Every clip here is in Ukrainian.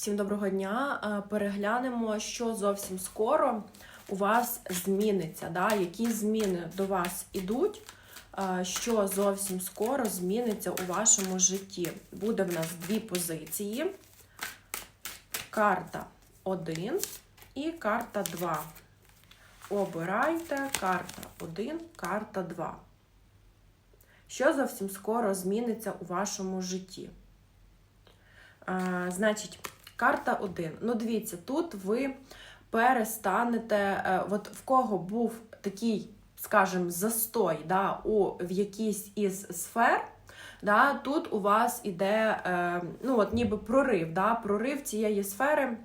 Всім доброго дня. Е, Переглянемо, що зовсім скоро у вас зміниться. Да? Які зміни до вас ідуть, е, що зовсім скоро зміниться у вашому житті. Буде в нас дві позиції: карта 1 і карта 2. Обирайте карта 1, карта 2. Що зовсім скоро зміниться у вашому житті? А, значить, карта 1. Ну, дивіться, тут ви перестанете, е, от в кого був такий, скажімо, застой да, у, в якійсь із сфер. Да, тут у вас іде е, ну, от ніби прорив, да, прорив цієї сфери.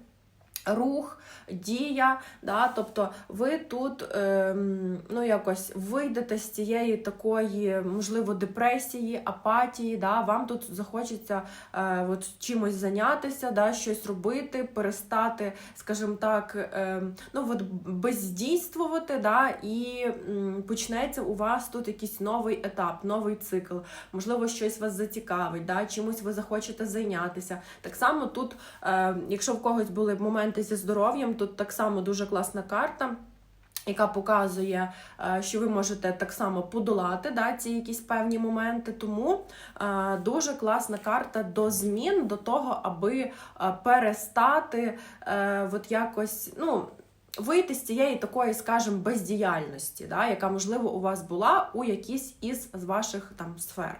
Рух, дія, да, тобто ви тут ем, ну, якось вийдете з цієї такої, можливо, депресії, апатії, да, вам тут захочеться е, от, чимось зайнятися, да, щось робити, перестати, скажімо так, ем, ну, от, бездійствувати, да, і м, почнеться у вас тут якийсь новий етап, новий цикл, можливо, щось вас зацікавить, да, чимось ви захочете зайнятися. Так само тут, е, якщо в когось були моменти зі здоров'ям, тут так само дуже класна карта. Яка показує, е, що ви можете так само подолати да, ці якісь певні моменти. Тому е, дуже класна карта до змін, до того, аби е, перестати от якось, ну, вийти з цієї такої, скажімо, бездіяльності, да, яка, можливо, у вас була у якійсь із ваших там сфер.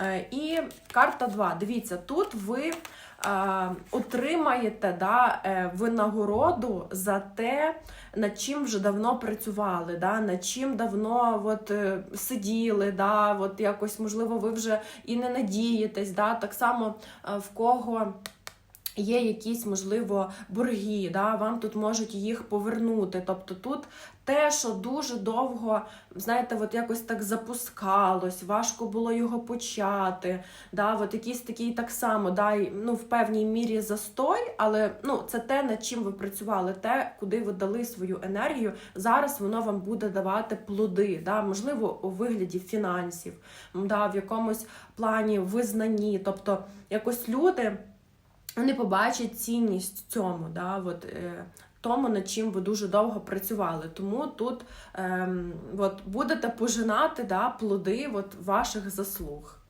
Е, І карта 2. Дивіться, тут ви е, отримаєте да, е, винагороду за те, над чим вже давно працювали, да, над чим давно от, сиділи, да, от якось, можливо, ви вже і не надієтесь. Да, так само в кого. Є якісь, можливо, борги, да, вам тут можуть їх повернути. Тобто тут те, що дуже довго, знаєте, от якось так запускалось, важко було його почати. Да, от якийсь такий так само, да, ну, в певній мірі застой, але ну, це те, над чим ви працювали, те, куди ви дали свою енергію. Зараз воно вам буде давати плоди, да, можливо, у вигляді фінансів, да, в якомусь плані визнанні. Тобто, якось люди. Вони побачать цінність цьому, да, от, е, тому, над чим ви дуже довго працювали. Тому тут е, от, будете пожинати да, плоди от, ваших заслуг.